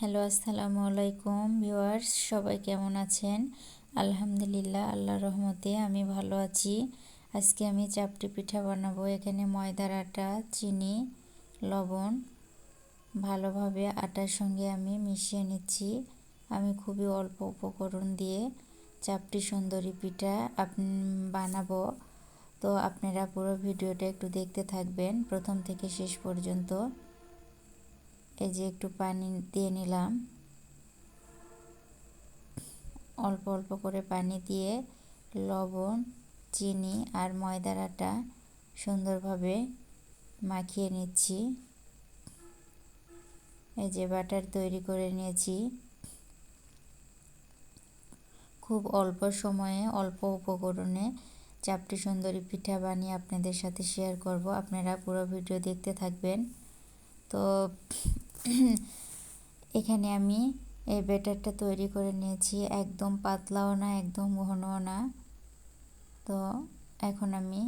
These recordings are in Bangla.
হ্যালো, আসসালামু আলাইকুম ভিউয়ার্স, সবাই কেমন আছেন? আলহামদুলিল্লাহ আল্লাহ রহমতে আমি ভালো আছি। আজকে আমি চাপটি পিঠা বানাবো। এখানে ময়দার আটা, চিনি, লবণ ভালোভাবে আটার সঙ্গে আমি মিশিয়ে নিচ্ছি। আমি খুবই অল্প উপকরণ দিয়ে চাপটি সুন্দরী পিঠা আপ, বানাবো। তো আপনারা পুরো ভিডিওটা একটু দেখতে থাকবেন প্রথম থেকে শেষ পর্যন্ত। এই যে একটু পানি দিয়ে নিলাম। অল্প অল্প করে পানি দিয়ে লবণ, চিনি আর ময়দার আটা সুন্দরভাবে মাখিয়ে নিচ্ছি। এই যে বাটার তৈরি করে নিয়েছি। খুব অল্প সময়ে, অল্প উপকরণে চাপটি সুন্দরী পিঠা বানিয়ে আপনাদের সাথে শেয়ার করব। আপনারা পুরো ভিডিও দেখতে থাকবেন। তো এখানে আমি এই ব্যাটারটা তৈরি করে নিয়েছি, একদম পাতলাও না, একদম ঘনও না। তো এখন আমি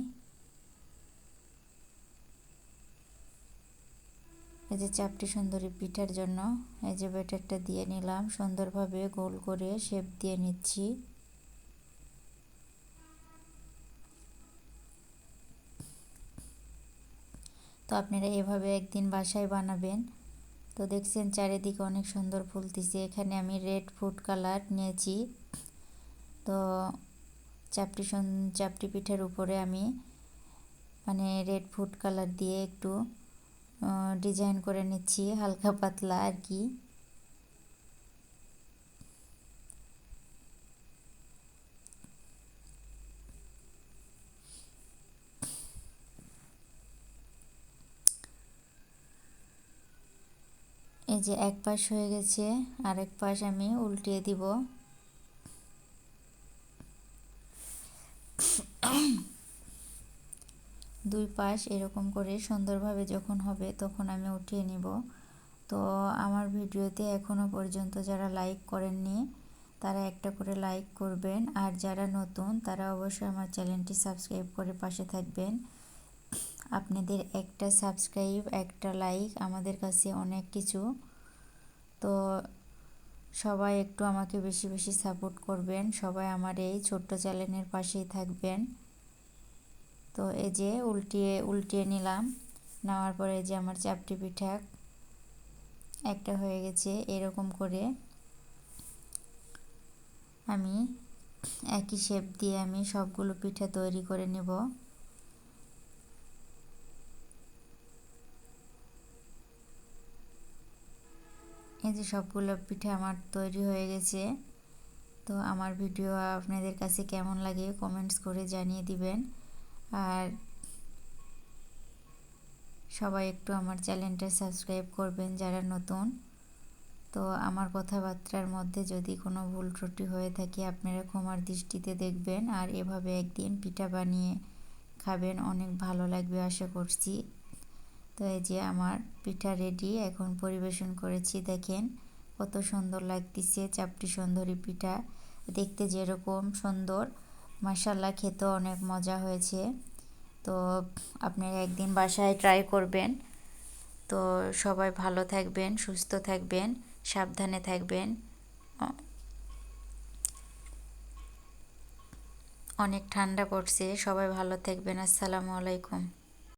এই যে চাপটি সুন্দরী পিঠার জন্য এই যে ব্যাটারটা দিয়ে নিলাম, সুন্দরভাবে গোল করে শেপ দিয়ে নিচ্ছি। তো আপনারা এভাবে একদিন বাসায় বানাবেন। তো দেখছেন চারিদিকে অনেক সুন্দর ফুলতেছে। এখানে আমি রেড ফুড কালার নিয়েছি। তো চাপটি চাপটি পিঠের উপরে আমি মানে রেড ফুড কালার দিয়ে একটু ডিজাইন করে নিচ্ছি, হালকা পাতলা আর কি। এই যে এক পাশ হয়ে গেছে, আরেক পাশ আমি উল্টিয়ে দিব। দুই পাশ এরকম করে সুন্দরভাবে যখন হবে তখন আমি উঠিয়ে নিব। তো আমার ভিডিওতে এখনও পর্যন্ত যারা লাইক করেননি, তারা একটা করে লাইক করবেন। আর যারা নতুন, তারা অবশ্যই আমার চ্যানেলটি সাবস্ক্রাইব করে পাশে থাকবেন। আপনাদের একটা সাবস্ক্রাইব একটা লাইক আমাদের কাছে অনেক কিছু। তো সবাই একটু আমাকে বেশি বেশি সাপোর্ট করবেন। সবাই আমার এই ছোট্ট চ্যানেলের পাশেই থাকবেন। তো এই যে উল্টিয়ে উল্টিয়ে নিলাম। নেওয়ার পরে যে আমার চাপটি পিঠা একটা হয়ে গেছে এরকম করে। আমি একই শেপ দিয়ে আমি সবগুলো পিঠা তৈরি করে নেব। এই যে সবগুলো পিঠে আমার তৈরি হয়ে গেছে। তো আমার ভিডিও আপনাদের কাছে কেমন লাগে কমেন্টস করে জানিয়ে দিবেন। আর সবাই একটু আমার চ্যানেলটা সাবস্ক্রাইব করবেন যারা নতুন। তো আমার কথাবার্তার মধ্যে যদি কোনো ভুল ত্রুটি হয়ে থাকে, আপনারা ক্ষমার দৃষ্টিতে দেখবেন। আর এভাবে একদিন পিঠা বানিয়ে খাবেন, অনেক ভালো লাগবে আশা করছি। তো এই যে আমার পিঠা রেডি এখন পরিবেশন করেছি, দেখেন কত সুন্দর লাগতেছে, চাপটি সুন্দরী পিঠা, দেখতে যেরকম সুন্দর। মাসাল্লা খেতেও অনেক মজা হয়েছে। তো আপনারা একদিন বাসায় ট্রাই করবেন। তো সবাই ভালো থাকবেন, সুস্থ থাকবেন, সাবধানে থাকবেন। অনেক ঠান্ডা পড়ছে, সবাই ভালো থাকবেন, আসসালামু আলাইকুম।